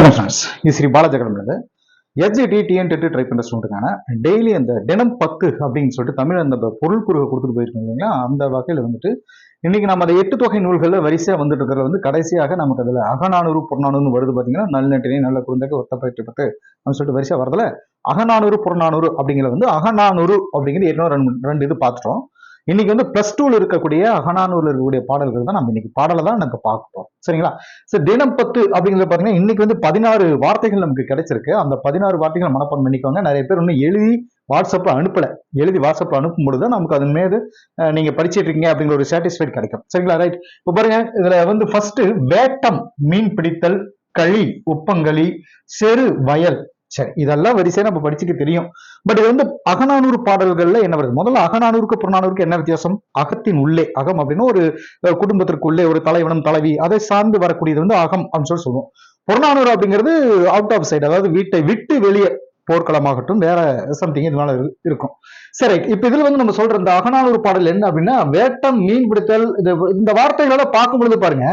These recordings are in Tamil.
வணக்கம் ஃப்ரெண்ட்ஸ் இது ஸ்ரீ பாலஜகடம்லேருந்து எஸ்ஜிடி டிஎன் டெட்டு ட்ரை பண்ணுற ஸ்டூடெண்ட்டுக்கான டெய்லி அந்த தினம் பத்து அப்படின்னு சொல்லிட்டு தமிழ் அந்த பொருள் குறுகை கொடுத்துட்டு போயிருக்கோம் இல்லைங்களா? அந்த வகையில் வந்துட்டு இன்னைக்கு நம்ம அந்த எட்டு தொகை நூல்களில் வரிசையாக வந்துட்டு இருக்கிறது வந்து கடைசியாக நமக்கு அதில் அகநானூறு புறநானூறு வருது பார்த்தீங்கன்னா நல்ல நல்ல குழந்தைக்கு ஒத்த பயிற்சி பத்து அப்படின்னு சொல்லிட்டு வரிசையாக வரதில் அகநானூறு புறநானூறு அப்படிங்கிறது வந்து அகநானூறு அப்படிங்கிறது ஏற்கனவே ரெண்டு ரெண்டு இது பார்த்துட்டோம். இன்னைக்கு வந்து பிளஸ் டூல இருக்கக்கூடிய அகனானூர்ல இருக்கக்கூடிய பாடல்கள் தான் நம்ம இன்னைக்கு பாடலை தான் நம்ம பார்க்க போறோம். சரிங்களா? சரி தினம் பத்து அப்படிங்கிறது பாத்தீங்கன்னா இன்னைக்கு வந்து பதினாறு வார்த்தைகள் நமக்கு கிடைச்சிருக்கு. அந்த பதினாறு வார்த்தைகள் மனப்பாடம் பண்ணிக்கோங்க. நிறைய பேர் இன்னும் எழுதி வாட்ஸ்அப்பில் அனுப்பல. எழுதி வாட்ஸ்அப்பில் அனுப்பும் பொழுது நமக்கு அதன் மீது அஹ், நீங்க படிச்சிட்டு இருக்கீங்க அப்படிங்கிற ஒரு சாட்டிஸ்ஃபைட் கிடைக்கும். சரிங்களா? ரைட் இப்போ பாருங்க. இதுல வந்து ஃபர்ஸ்ட் வேட்டம் மீன் பிடித்தல் களி உப்பங்களி செரு வயல். சரி இதெல்லாம் வரிசையா நம்ம படிச்சுக்க தெரியும். பட் இது வந்து அகநானூறு பாடல்கள்ல என்ன வருது? முதல்ல அகநானூறுக்கு புறநானூறுக்கு என்ன வித்தியாசம்? அகத்தின் உள்ளே அகம் அப்படின்னு ஒரு குடும்பத்திற்குள்ளே ஒரு தலைவனும் தலைவி அதை சார்ந்து வரக்கூடியது வந்து அகம் அப்படின்னு சொல்லி சொல்லுவோம். புறநானூறு அப்படிங்கிறது அவுட் ஆஃப் சைடு அதாவது வீட்டை விட்டு வெளியே போர்க்களமாகட்டும் வேற சம்திங் இதனால இருக்கும். சரி இப்ப இதுல வந்து நம்ம சொல்ற இந்த அகநானூறு பாடல் என்ன அப்படின்னா வேட்டம் மீன் பிடித்தல் இந்த வார்த்தைகளோட பார்க்கும் பொழுது பாருங்க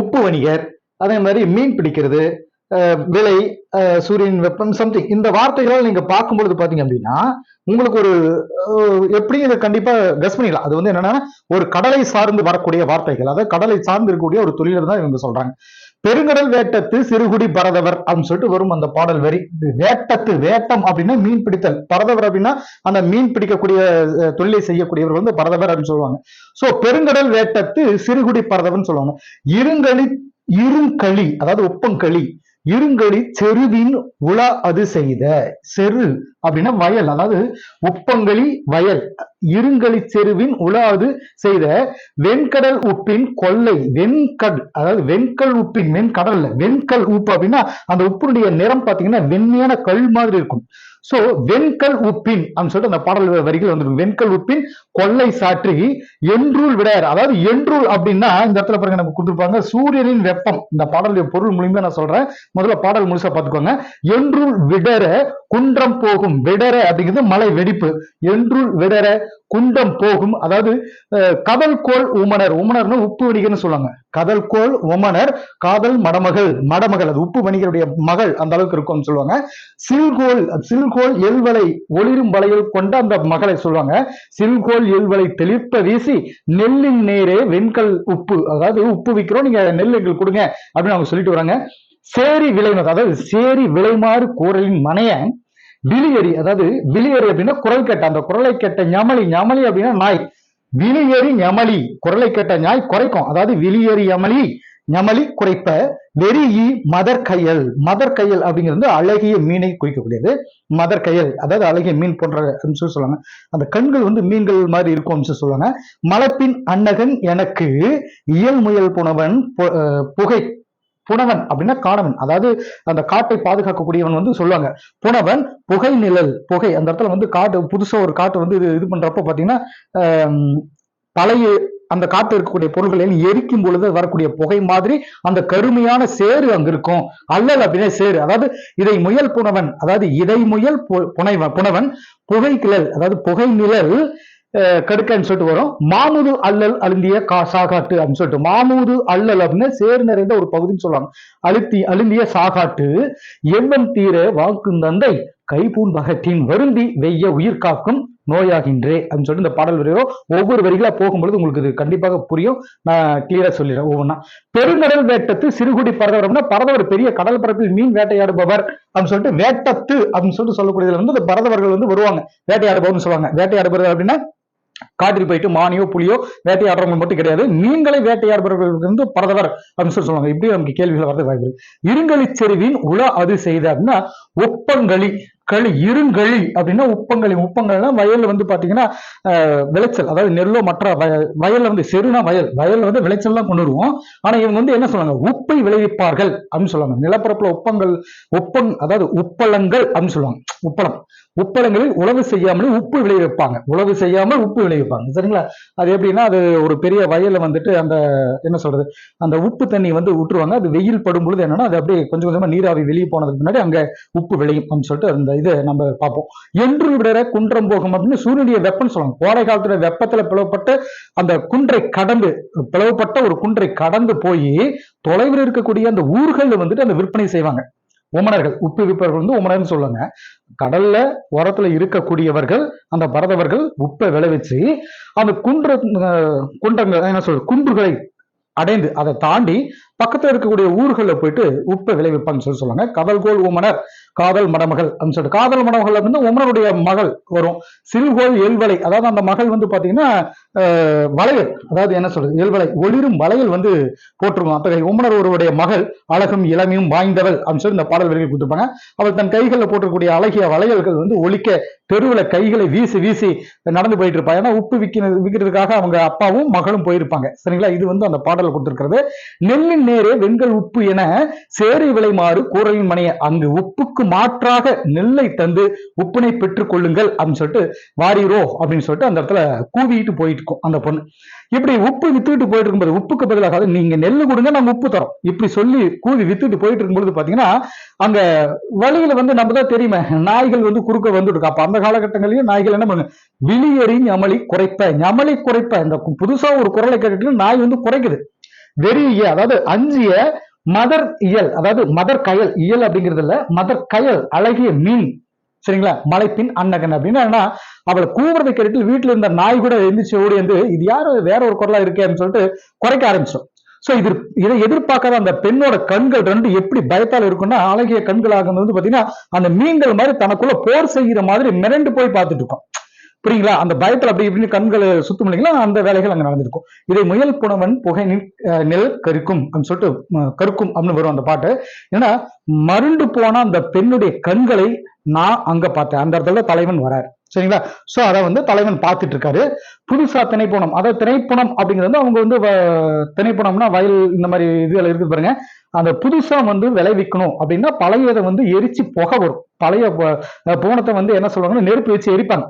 உப்பு வணிகர் அதே மாதிரி மீன் பிடிக்கிறது விலை சூரியன் வெப்பம் சம்திங் இந்த வார்த்தைகளை நீங்க பார்க்கும் பொழுது பாத்தீங்க அப்படின்னா உங்களுக்கு ஒரு எப்படியும் எப்படி இதை கண்டிப்பா கஸ் பண்ணிக்கலாம் அது வந்து என்னன்னா ஒரு கடலை சார்ந்து வரக்கூடிய வார்த்தைகள். அதாவது கடலை சார்ந்து இருக்கக்கூடிய ஒரு தொழிலர் தான் இவங்க சொல்றாங்க. பெருங்கடல் வேட்டத்து சிறுகுடி பரதவர் அப்படின்னு சொல்லிட்டு வரும் அந்த பாடல் வரி. வேட்டத்து வேட்டம் அப்படின்னா மீன் பிடித்தல். பரதவர் அப்படின்னா அந்த மீன் பிடிக்கக்கூடிய தொழிலை செய்யக்கூடியவர் வந்து பரதவர் அப்படின்னு சொல்லுவாங்க. சோ பெருங்கடல் வேட்டத்து சிறுகுடி பரதவர்னு சொல்லுவாங்க. இருங்களி இருங்களி அதாவது ஒப்பங்களி இருங்கடி செருவின் உலா அது செய்த. செரு அப்படின்னா வயல் அதாவது உப்பங்களி வயல். இருங்கலி செருவின் உலாது செய்த வெண்கடல் உப்பின் கொள்ளை வெண்கல் அதாவது வெண்கல் உப்பின் வெண்கடல்ல வெண்கல் உப்பு அப்படின்னா அந்த உப்பினுடைய நிறம் பாத்தீங்கன்னா வெண்மையான கல் மாதிரி இருக்கும். சோ வெண்கல் உப்பின் அப்படின்னு சொல்லிட்டு அந்த பாடல் வரிகள் வந்துடும் வெண்கல் உப்பின் கொள்ளை சாற்றி என்றூள் விடையார் அதாவது என்றூள் அப்படின்னா இந்த இடத்துல பாருங்க நமக்கு கொடுத்துருப்பாங்க சூரியனின் வெப்பம். இந்த பாடலுடைய பொருள் மூலியமா நான் சொல்றேன். முதல்ல பாடல் முழுசா பாத்துக்கோங்க என்றுள் விடர குன்றம் போகும். விடர அப்படிங்கிறது மலை வெடிப்பு. என்றுள் விடர குண்டம் போகும். அதாவது கதல் கோல் உமனர். உமனர்னு உப்பு வணிகர்னு சொல்லுவாங்க. கதல் கோல் உமனர் காதல் மடமகள். மடமகள் அது உப்பு வணிகருடைய மகள் அந்த அளவுக்கு இருக்கும்னு சொல்லுவாங்க. சில்கோல் சில்கோல் எல்வலை ஒளிரும் வலையில் கொண்ட அந்த மகளை சொல்லுவாங்க. சில்கோல் எல்வலை தெளிப்ப வீசி நெல்லின் நேரே வெண்கல் உப்பு. அதாவது உப்பு விற்கிறோம் நீங்க நெல் எங்களுக்கு கொடுங்க அப்படின்னு அவங்க சொல்லிட்டு வராங்க. சேரி விளைமது அதாவது சேரி விளைமாறு கூறலின் மனையன் விலியரி அதாவது விலியரி அப்படின்னா குரல் கேட்ட அந்த குரலை கேட்ட ஞமலி ஞமலி அப்படின்னா நாய். விலியரி ஞமலி குரலை கேட்ட நாய் குறைக்கும். அதாவது விலியரி யமலி ஞமலி குறைப்ப. வெறியி மதர் கையல். மதர் கையல் அப்படிங்கிறது வந்து அழகிய மீனை குறிக்கக்கூடியது. மதர் கையல் அதாவது அழகிய மீன் போன்ற அப்படின்னு சொல்லி சொல்லுவாங்க. அந்த கண்கள் வந்து மீன்கள் மாதிரி இருக்கும் அப்படின்னு சொல்லி சொல்லுவாங்க. மலப்பின் அன்னகன் எனக்கு இயல் முயல் புனவன் பு- புகை. புனவன் அப்படின்னா காணவன். அதாவது அந்த காட்டை பாதுகாக்கக்கூடியவன் வந்து சொல்லுவாங்க. புனவன் புகை நிழல். புகை. அந்த இடத்துல வந்து காட்டு புதுசா ஒரு காட்டு வந்து இது இது பண்றப்ப பாத்தீங்கன்னா பழைய அந்த காட்டு இருக்கக்கூடிய பொருட்களை எரிக்கும் பொழுது வரக்கூடிய புகை மாதிரி அந்த கருமையான சேறு அங்க இருக்கும். அல்லல் அப்படின்னா சேறு. அதாவது இதை முயல் புனவன் அதாவது இதை முயல் பு- புனைவன் புனவன் புகை கிழல் அதாவது புகை நிழல் கடுக்கன்னு சொல்லிட்டு வரும். மாமுது அல்லல் அழுந்திய கா சாகாட்டு அப்படின்னு சொல்லிட்டு. மாமுது அல்லல் அப்படின்னு சேர் நிறைந்த ஒரு பகுதின்னு சொல்லுவாங்க. அழுத்தி அழுந்திய சாகாட்டு எவ்வன் தீர வாக்கும் தந்தை கைபூன் பகத்தின் வருந்தி வெய்ய உயிர் காக்கும் நோயாகின்றே அப்படின்னு சொல்லிட்டு இந்த பாடல் வரையோ ஒவ்வொரு வரிகளா போகும்பொழுது உங்களுக்கு இது கண்டிப்பாக புரியும். நான் கிளியரா சொல்லிடுறேன் ஒவ்வொன்றா பெருங்கடல் வேட்டத்து சிறுகுடி பரதவர் அப்படின்னா பரதவர் பெரிய கடல் பரப்பில் மீன் வேட்டையாடுபவர் அப்படின்னு சொல்லிட்டு வேட்டத்து அப்படின்னு சொல்லிட்டு சொல்லக்கூடியதுல வந்து இந்த பரதவர்கள் வந்து வருவாங்க. வேட்டையாடுபவர்னு சொல்லுவாங்க. வேட்டையாடுபவர் அப்படின்னா காட்டில் போயிட்டு மானியோ புலியோ வேட்டையாடுறவங்க மட்டும் கிடையாது. நீங்களே வேட்டையாடுபவர்களுக்கு வந்து பரதவர் அப்படின்னு சொல்லி சொல்லுவாங்க. இப்படி நமக்கு கேள்விகள் வரது வாய்ப்பு இருங்கலி இருங்களி செருவின் உல அது செய்த அப்படின்னா ஒப்பங்களி களி இருங்களி அப்படின்னா உப்பங்களி. உப்பங்கள்னா வயல்ல வந்து பாத்தீங்கன்னா விளைச்சல். அதாவது நெல்லோ மற்ற வய- வயல்ல வந்து செருனா வயல். வயல்ல வந்து விளைச்சல் தான் கொண்டு வருவோம். ஆனா இவங்க வந்து என்ன சொல்லுவாங்க? உப்பை விளைவிப்பார்கள் அப்படின்னு சொல்லுவாங்க. நிலப்பரப்புல உப்பங்கள் உப்பங் அதாவது உப்பளங்கள் அப்படின்னு சொல்லுவாங்க. உப்பளம். உப்பளங்களில் உழவு செய்யாமல் உப்பு விளைவிப்பாங்க. உழவு செய்யாமல் உப்பு விளைவிப்பாங்க. சரிங்களா? அது எப்படின்னா அது ஒரு பெரிய வயல்ல வந்துட்டு அந்த என்ன சொல்றது அந்த உப்பு தண்ணி வந்து விட்டுருவாங்க அது வெயில் படும் பொழுது என்னன்னா அது அப்படியே கொஞ்சம் கொஞ்சமா நீராவி வெளியே போனதுக்கு முன்னாடி அங்க உப்பு விளையும் அப்படின்னு சொல்லிட்டு அந்த இதை நம்ம பார்ப்போம். என்று விடற குன்றம் போகும் அப்படின்னு சூரியனுடைய வெப்பம்னு சொல்லுவாங்க. கோடை காலத்துல வெப்பத்துல பிளவுபட்டு அந்த குன்றை கடந்து பிளவுபட்ட ஒரு குன்றை கடந்து போய் தொலைவில் இருக்கக்கூடிய அந்த ஊர்களில் வந்துட்டு அந்த விற்பனை செய்வாங்க. உமனர்கள் உப்புவிப்பவர்கள் வந்து உமனர்னு சொல்லுவாங்க. கடல்ல ஓரத்துல இருக்கக்கூடியவர்கள் அந்த பரதவர்கள் உப்பை விளைவிச்சு அந்த குன்ற அஹ், குன்றங்கள் என்ன சொல்றது குன்றுகளை அடைந்து அதை தாண்டி பக்கத்துல இருக்கக்கூடிய ஊர்களில் போயிட்டு உப்பை விளைவிப்பாங்கன்னு சொல்லி சொல்லுவாங்க. கதல்கோல் உமனர் காதல் மடமகள் அப்படின்னு சொல்லிட்டு காதல் மடமகள் வந்து உமனருடைய மகள் வரும். சிறுகோல் எல்வலை அதாவது அந்த மகள் வந்து பாத்தீங்கன்னா வளையல் அதாவது என்ன சொல்றது எல்வலை ஒளிரும் வளையல் வந்து போட்டிருக்கும் அத்தகைய உமனர் ஒருவருடைய மகள் அழகும் இளமையும் வாய்ந்தவள் அப்படின்னு சொல்லி இந்த பாடல் வரிகள் கொடுத்துருப்பாங்க. அவள் தன் கைகளில் போட்டிருக்கக்கூடிய அழகிய வளையல்கள் வந்து ஒழிக்க தெருவில் கைகளை வீசி வீசி நடந்து போயிட்டு இருப்பா. ஏன்னா உப்பு விற்கிறது விற்கிறதுக்காக அவங்க அப்பாவும் மகளும் போயிருப்பாங்க. சரிங்களா? இது வந்து அந்த பாடல் கொடுத்துருக்கிறது. நெல்லின் நேரே வெண்கல் உப்பு என சேரி விளைமாறு கூறலின் மனைய அங்கு உப்புக்கு மாற்றாக நெல்லை தந்து உப்பினை பெற்றுக் கொள்ளுங்கள் அப்படின்னு சொல்லிட்டு வாரிரோ அப்படின்னு சொல்லிட்டு அந்த இடத்துல கூவிட்டு போயிட்டு இருக்கும் அந்த பொண்ணு. இப்படி உப்பு வித்துட்டு போயிட்டு இருக்கும்போது உப்புக்கு பதிலாக நீங்க நெல்லு கொடுங்க நாங்க உப்பு தரோம். இப்படி சொல்லி கூவி வித்துட்டு போயிட்டு இருக்கும்போது பாத்தீங்கன்னா அங்க வழியில வந்து நம்ம தான் தெரியுமே நாய்கள் வந்து குறுக்க வந்துட்டு அப்ப அந்த காலகட்டங்களையும் நாய்கள் என்ன பண்ணுங்க விழியறி ஞமலி குறைப்ப ஞமலி குறைப்ப. இந்த புதுசா ஒரு குரலை கேட்டுட்டு நாய் வந்து குறைக்குது. வெறிய அதாவது அஞ்சிய மதர் இயல் அதாவது மதர் கயல் இயல் அப்படிங்கிறது இல்ல மதர் கயல் அழகிய மீன். சரிங்களா? மலைப்பின் அன்னகன் அப்படின்னா. அவளை கூவுறதை கேட்டு வீட்டுல இருந்த நாய் கூட எழுந்திரிச்சு ஓடி வந்து இது யாரு? வேற ஒரு குரலா இருக்கேன்னு சொல்லிட்டு குறைக்க ஆரம்பிச்சோம் சோ இது இதை எதிர்பார்க்காத அந்த பெண்ணோட கண்கள் ரெண்டு எப்படி பயத்தால இருக்கும்னா அழகிய கண்களாக வந்து பாத்தீங்கன்னா அந்த மீன்கள் மாதிரி தனக்குள்ள போர் செய்கிற மாதிரி மிரண்டு போய் பார்த்துட்டு இருக்கோம். புரியுங்களா அந்த பயத்தில் அப்படி இப்படின்னு கண்களை சுத்தம் இல்லைங்களா அந்த வேலைகள் அங்கே நடந்திருக்கும். இதை முயல் புனவன் புகை நெல் கருக்கும் அப்படின்னு சொல்லிட்டு கருக்கும் அப்படின்னு வரும் அந்த பாட்டு. ஏன்னா மருண்டு போன அந்த பெண்ணுடைய கண்களை நான் அங்க பார்த்தேன். அந்த இடத்துல தலைவன் வராரு. சரிங்களா? சோ அதை வந்து தலைவன் பார்த்துட்டு இருக்காரு. புதுசா திணைப்பணம் அதாவது திணைப்புணம் அப்படிங்கிறது வந்து அவங்க வந்து வ- வயல் இந்த மாதிரி இதுல இருக்குது பாருங்க. அந்த புதுசா வந்து விளைவிக்கணும் அப்படின்னா பழையதை வந்து எரிச்சு புகை வரும். பழைய போனத்தை வந்து என்ன சொல்லுவாங்கன்னா நெருப்பு வச்சு எரிப்பாங்க.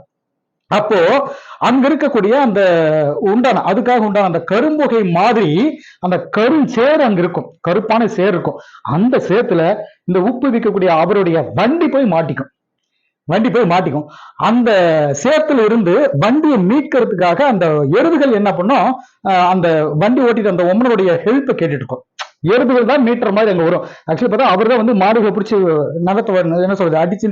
அப்போ அங்க இருக்கக்கூடிய அந்த உண்டான அதுக்காக உண்டான அந்த கரும்புகை மாதிரி அந்த கரும் சேர் அங்க இருக்கும். கருப்பான சேர் இருக்கும். அந்த சேத்துல இந்த உப்பு விற்கக்கூடிய அவருடைய வண்டி போய் மாட்டிக்கும். வண்டி போய் மாட்டிக்கும். அந்த சேத்துல இருந்து வண்டியை மீட்கிறதுக்காக அந்த எருதுகள் என்ன பண்ணும்? அஹ் அந்த வண்டி ஓட்டிட்டு அந்த உமனுடைய ஹெல்ப்பை கேட்டுட்டு இருக்கும். எருதுகள் தான் மீட்டர் மாதிரி அங்க வரும். ஆக்சுவலி பார்த்தா அவர் தான் வந்து மாடுகளை பிடிச்சி நடத்துவார் என்ன சொல்றது அடிச்சு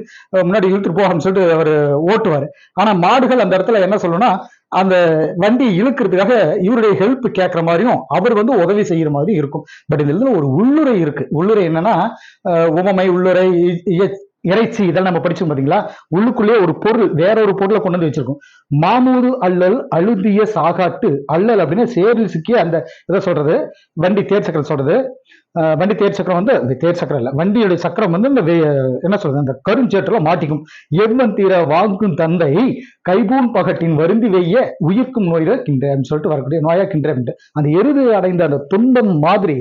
முன்னாடி இழுத்துட்டு போகணும்னு சொல்லிட்டு அவர் ஓட்டுவார். ஆனா மாடுகள் அந்த இடத்துல என்ன சொல்லணும்னா அந்த வண்டி இழுக்கிறதுக்காக இவருடைய ஹெல்ப் கேட்குற மாதிரியும் அவர் வந்து உதவி செய்யற மாதிரி இருக்கும். பட் இந்த இதுல ஒரு உள்ளுரை இருக்கு. உள்ளுரை என்னன்னா அஹ் உவமை உள்ளுரை இறைச்சி இதெல்லாம் நம்ம படிச்சோம் பாத்தீங்களா? உள்ளுக்குள்ளேயே ஒரு பொருள் வேற ஒரு பொருளை கொண்டு வந்து வச்சிருக்கோம். மாமூது அல்லல் அழுதிய சாகாட்டு அல்லல் அப்படின்னு சேரில் சிக்கிய அந்த இதை சொல்றது? வண்டி தேர் சக்கரம் சொல்றது. வண்டி தேர் சக்கரம் வந்து அந்த தேர் சக்கரம் இல்ல வண்டியோட சக்கரம் வந்து இந்த என்ன சொல்றது? அந்த கருஞ்சேற்றுல மாட்டிக்கும். எவ்வன் தீர வாங்கும் தந்தை கைபூன் பகட்டின் வருந்தி வெய்ய உயிர்க்கும் நோயில கின்றேன்னு சொல்லிட்டு வரக்கூடிய நோயா கின்றேன் அந்த எருது அடைந்த அந்த துன்பம் மாதிரி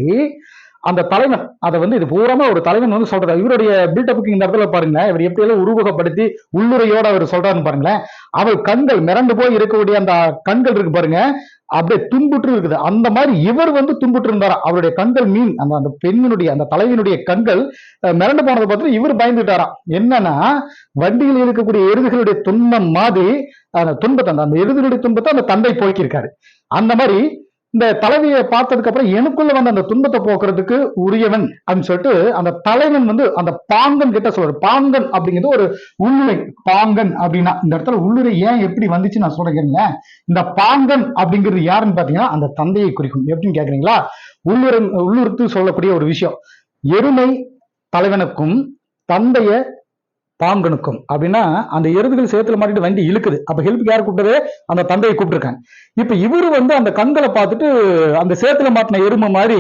அந்த தலைவன் அதை வந்து இது பூரமா ஒரு தலைவன் வந்து சொல்றாரு. இவருடைய பில்டப்புக்கு இந்த இடத்துல பாருங்க இவர் எப்படி எல்லாம் உருவகப்படுத்தி உள்ளுரையோட அவர் சொல்றாருன்னு பாருங்களேன். அவள் கண்கள் மிரண்டு போய் இருக்கக்கூடிய அந்த கண்கள் இருக்கு பாருங்க அப்படியே துன்புற்று இருக்குது. அந்த மாதிரி இவர் வந்து துன்புற்று இருந்தாரா அவருடைய கண்கள் மீன் அந்த அந்த பெண்ணினுடைய அந்த தலைவினுடைய கண்கள் மிரண்டு போனதை பார்த்து இவர் பயந்துட்டாராம் என்னன்னா வண்டியில் இருக்கக்கூடிய எருதுகளுடைய துன்பம் மாதிரி அந்த துன்பத்தை அந்த எருதுகளுடைய துன்பத்தை அந்த தந்தை போய்க்கிருக்காரு அந்த மாதிரி இந்த தலைவியை பார்த்ததுக்கு அப்புறம் எனக்குள்ள வந்து அந்த துன்பத்தை போக்குறதுக்கு உரியவன் அப்படின்னு சொல்லிட்டு அந்த தலைவன் வந்து அந்த பாங்கன் கிட்ட சொல்றாரு. பாங்கன் அப்படிங்கிறது ஒரு உள்ளுரை. பாங்கன் அப்படின்னா இந்த இடத்துல உள்ளுரை ஏன் எப்படி வந்துச்சு நான் சொல்றேன் இந்த பாங்கன் அப்படிங்கிறது யாருன்னு பாத்தீங்கன்னா அந்த தந்தையை குறிக்கும். எப்படின்னு கேக்குறீங்களா? உள்ளுரை உள்ளுறுத்து சொல்லக்கூடிய ஒரு விஷயம். எருமை தலைவனுக்கும் தந்தைய பாங்கனுக்கும் அப்படின்னா அந்த எருதுகள் சேத்துல மாட்டிட்டு வண்டி இழுக்குது. அப்ப ஹெல்ப் யார் கூப்பிட்டது? அந்த தந்தையை கூப்பிட்டுருக்காங்க. இப்ப இவரு வந்து அந்த கண்களை பார்த்துட்டு அந்த சேத்துல மாட்டின எருமை மாதிரி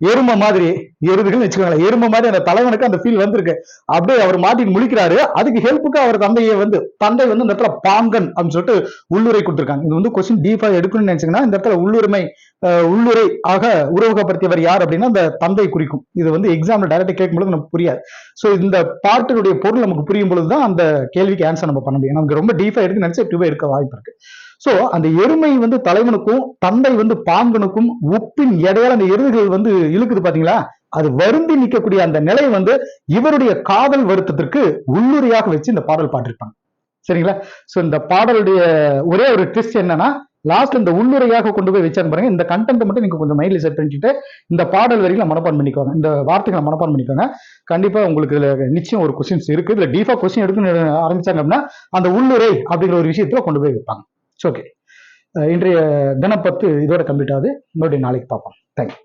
எருமை மாதிரி எருதுகள் வச்சுக்கோங்களேன். எருமை மாதிரி அந்த தலைவனுக்கு அந்த ஃபீல் வந்திருக்கு. அப்படியே அவர் மாட்டிட்டு முழிக்கிறாரு. அதுக்கு ஹெல்ப்புக்கு அவர் தந்தையை வந்து தந்தை வந்து இந்த இடத்துல பாங்கன் அப்படின்னு சொல்லிட்டு உள்ளுரை கொடுத்துருக்காங்க. இது வந்து கொஸ்டின் டீஃபா எடுக்கணும்னு நினைச்சீங்கன்னா இந்த இடத்துல உள்ளுரிமை உள்ளுரை ஆக உருவகப்படுத்தியவர் யார் அப்படின்னா அந்த தந்தை குறிக்கும். இது வந்து எக்ஸாம்ல டைரக்டா கேட்கும்போது நமக்கு புரியாது. ஸோ இந்த பாட்டினுடைய பொருள் நமக்கு புரியும் பொழுது தான் அந்த கேள்விக்கு ஆன்சர் நம்ம பண்ண முடியும். நமக்கு ரொம்ப டீஃபா எடுத்து நினைச்சா டூவே இருக்க வாய்ப்பு இருக்கு. சோ அந்த எருமை வந்து தலைவனுக்கும் தந்தை வந்து பாங்கனுக்கும் உப்பின் எடையால அந்த எருதுகள் வந்து இழுக்குது பாத்தீங்களா? அது வருந்தி நிற்கக்கூடிய அந்த நிலை வந்து இவருடைய காதல் வருத்தத்திற்கு உள்ளுரையாக வச்சு இந்த பாடல் பாட்டிருப்பாங்க சரிங்களா? சோ இந்த பாடலுடைய ஒரே ஒரு ட்விஸ்ட் என்னன்னா லாஸ்ட் இந்த உள்ளுரையாக கொண்டு போய் வச்சாங்க பாருங்க. இந்த கண்டென்ட் மட்டும் நீங்க கொஞ்சம் மைண்ட்ல செட் பண்ணிட்டு இந்த பாடல் வரைக்கும் மனப்பான் பண்ணிக்கோங்க. இந்த வார்த்தைகளை மனப்பான் பண்ணிக்கோங்க. கண்டிப்பா உங்களுக்கு இதுல நிச்சயம் ஒரு கொஸ்டின்ஸ் இருக்கு. இதுல டீஃபா கொஸ்டின் எடுக்கணும்னு ஆரம்பிச்சாங்க அப்படின்னா அந்த உள்ளுரை அப்படிங்கிற ஒரு விஷயத்துல கொண்டு போய் வைப்பாங்க. ஓகே இன்றைய தினப்பத்து இதோட கம்ப்ளீட் ஆகுது. மறுபடியும் நாளைக்கு பார்ப்போம். தேங்க்யூ